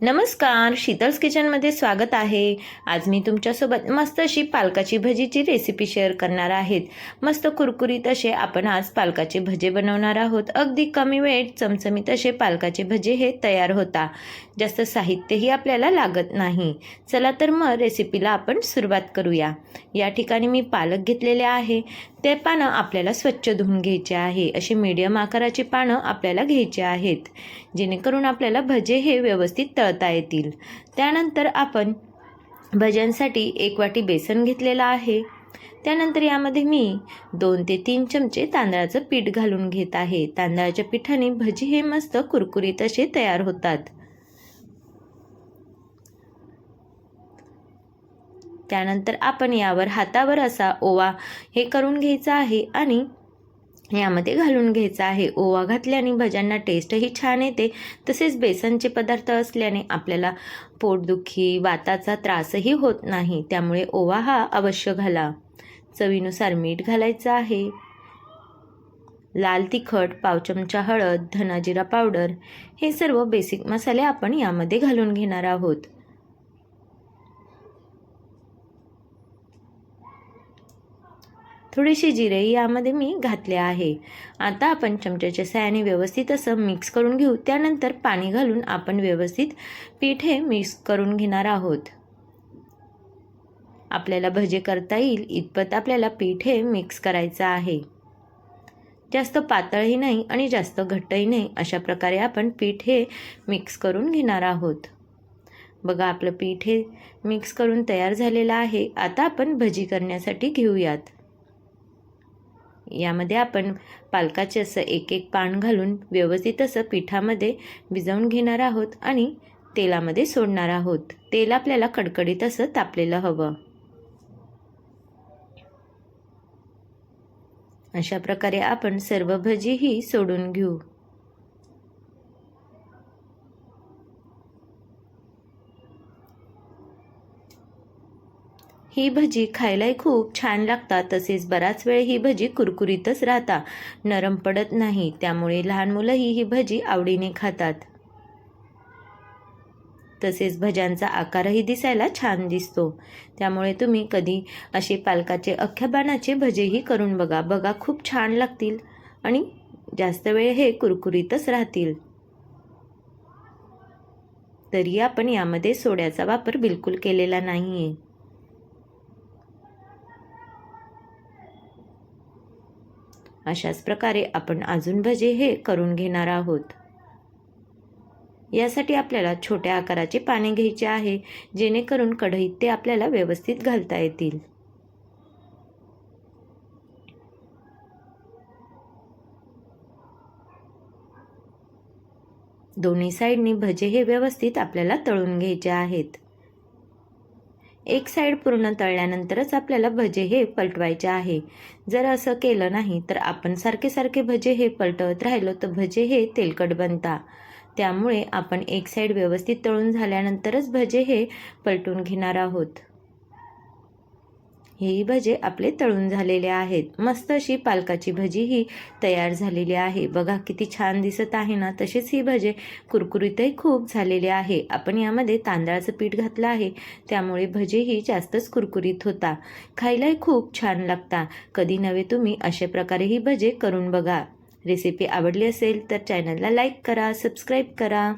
नमस्कार शीतल्स किचनमध्ये स्वागत आहे. आज मी तुमच्यासोबत मस्त अशी पालकाची भजीची रेसिपी शेअर करणार आहेत. मस्त कुरकुरीत असे आपण आज पालकाचे भजे बनवणार आहोत. अगदी कमी वेळेत चमचमीत असे पालकाचे भजे हे तयार होता. जास्त साहित्यही आपल्याला लागत नाही. चला तर मग रेसिपीला आपण सुरुवात करूया. या ठिकाणी मी पालक घेतलेले आहे. ते पानं आपल्याला स्वच्छ धुवून घ्यायचे आहे. अशी मीडियम आकाराची पानं आपल्याला घ्यायची आहेत. जेणेकरून आपल्याला भजे हे व्यवस्थित तळता येतील. त्यानंतर आपण भज्यांसाठी एक वाटी बेसन घेतलेलं आहे. त्यानंतर यामध्ये मी दोन ते तीन चमचे तांदळाचं पीठ घालून घेत आहे. तांदळाच्या पिठाने भजी हे मस्त कुरकुरीत असे तयार होतात. त्यानंतर आपण यावर हातावर असा ओवा हे करून घ्यायचा आहे आणि यामध्ये घालून घ्यायचा आहे. ओवा घातल्याने भज्यांना टेस्टही छान येते. तसेच बेसनचे पदार्थ असल्याने आपल्याला पोटदुखी वाताचा त्रासही होत नाही. त्यामुळे ओवा हा अवश्य घाला. चवीनुसार मीठ घालायचं आहे. लाल तिखट पाव चमचा हळद धनाजिरा पावडर हे सर्व बेसिक मसाले आपण यामध्ये घालून घेणार आहोत. थोडीशी जिरे यामध्ये मी घातले आहे. आता आपण चमच्याच्या सायाने व्यवस्थित असं मिक्स करून घेऊ. त्यानंतर पाणी घालून आपण व्यवस्थित पीठ हे मिक्स करून घेणार आहोत. आपल्याला भजे करता येईल इतपत आपल्याला पीठ हे मिक्स करायचं आहे. जास्त पातळही नाही आणि जास्त घट्टही नाही अशा प्रकारे आपण पीठ हे मिक्स करून घेणार आहोत. बघा आपलं पीठ हे मिक्स करून तयार झालेलं आहे. आता आपण भजी करण्यासाठी घेऊयात. यामध्ये आपण पालकाचे असं एक एक पान घालून व्यवस्थित असं पिठामध्ये भिजवून घेणार आहोत आणि तेलामध्ये सोडणार आहोत. तेल आपल्याला कडकडीत असं तापलेलं हवं. अशा प्रकारे आपण सर्व भजी ही सोडून घेऊ. ही भजी खायलाही खूप छान लागतात. तसेच बराच वेळ ही भजी कुरकुरीतच राहता नरम पडत नाही त्यामुळे लहान मुलंही ही भजी आवडीने खातात. तसेच भज्यांचा आकारही दिसायला छान दिसतो. त्यामुळे तुम्ही कधी असे पालकाचे अख्ख्या बाणाचे भजेही करून बघा. बघा खूप छान लागतील आणि जास्त वेळ हे कुरकुरीतच राहतील. तरी आपण यामध्ये सोड्याचा वापर बिलकुल केलेला नाही आहे अशाच प्रकारे आपण अजून भजे हे करून घेणार आहोत. यासाठी आपल्याला छोट्या आकाराचे पाने घ्यायचे आहे जेणेकरून कढईत ते आपल्याला व्यवस्थित घालता येतील. दोन्ही साईडनी भजे हे व्यवस्थित आपल्याला तळून घ्यायचे आहेत. एक साईड पूर्ण तळल्यानंतरच आपल्याला भजे हे पलटवायचे आहे. जर असं केलं नाही तर आपण सारखे सारखे भजे हे पलटवत राहिलो तर भजे हे तेलकट बनता. त्यामुळे आपण एक साईड व्यवस्थित तळून झाल्यानंतरच भजे हे पलटून घेणार आहोत. हेही भजे आपले तळून झालेले आहेत. मस्त अशी पालकाची भजी ही तयार झालेली आहे. बघा किती छान दिसत आहे ना तसेच ही भजे कुरकुरीतही खूप झालेले आहे. आपण यामध्ये तांदळाचं पीठ घातलं आहे त्यामुळे भजेही जास्तच कुरकुरीत होता. खायलाही खूप छान लागता. कधी नव्हे तुम्ही अशा प्रकारे ही भजे करून बघा. रेसिपी आवडली असेल तर चॅनलला लाईक करा सबस्क्राईब करा.